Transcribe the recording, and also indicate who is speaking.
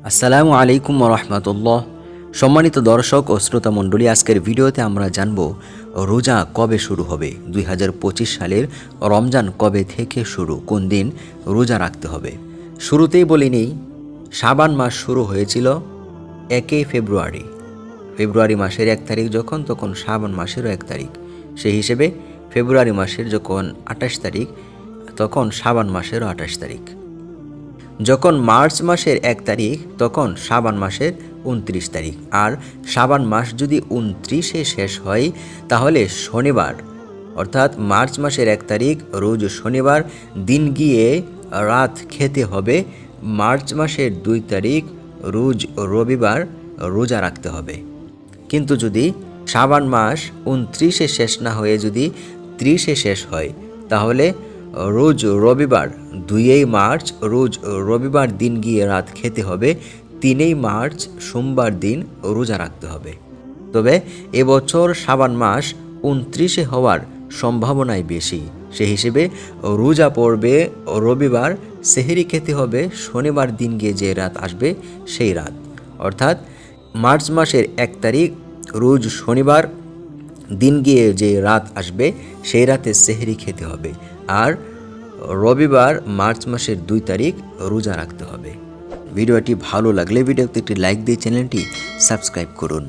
Speaker 1: আসসালামু আলাইকুম রহমতুল্লাহ। সম্মানিত দর্শক ও শ্রোতা মণ্ডলী, আজকের ভিডিওতে আমরা জানব রোজা কবে শুরু হবে? দুই হাজার পঁচিশ সালের রমজান কবে থেকে শুরু? কোন দিন রোজা রাখতে হবে? শুরুতেই বলি নেই সাবান মাস শুরু হয়েছিল একই ফেব্রুয়ারি। ফেব্রুয়ারি মাসের এক তারিখ যখন, তখন শ্রাবণ মাসেরও এক তারিখ। সেই হিসেবে ফেব্রুয়ারি মাসের যখন আঠাশ তারিখ, তখন শ্রাবণ মাসেরও আঠাশ তারিখ। যখন মার্চ মাসের এক তারিখ, তখন শ্রাবণ মাসের উনত্রিশ তারিখ। আর শ্রাবণ মাস যদি উনত্রিশে শেষ হয়, তাহলে শনিবার, অর্থাৎ মার্চ মাসের এক তারিখ, রোজ শনিবার, দিন গিয়ে রাত খেতে হবে। মার্চ মাসের দুই তারিখ, রোজ রবিবার রোজা রাখতে হবে। কিন্তু যদি শ্রাবণ মাস উনত্রিশে শেষ না হয়ে যদি ত্রিশে শেষ হয়, তাহলে রোজ রবিবার দুইয়েই মার্চ, রোজ রবিবার দিন গিয়ে রাত খেতে হবে, তিনই মার্চ, সোমবার দিন রোজা রাখতে হবে। তবে এবছর সাবান মাস উনত্রিশে হওয়ার সম্ভাবনাই বেশি। সেই হিসেবে রোজা পড়বে, রবিবার সেহেরি খেতে হবে, শনিবার দিন গিয়ে যে রাত আসবে সেই রাত। অর্থাৎ মার্চ মাসের এক তারিখ, রোজ শনিবার দিন গিয়ে যে রাত আসবে সেই রাতে সেহরি খেতে হবে। আর রবিবার মার্চ মাসের দুই তারিখ রোজা রাখতে হবে। ভিডিওটি ভালো লাগলে ভিডিওতে একটি লাইক দিয়ে চ্যানেলটি সাবস্ক্রাইব করুন।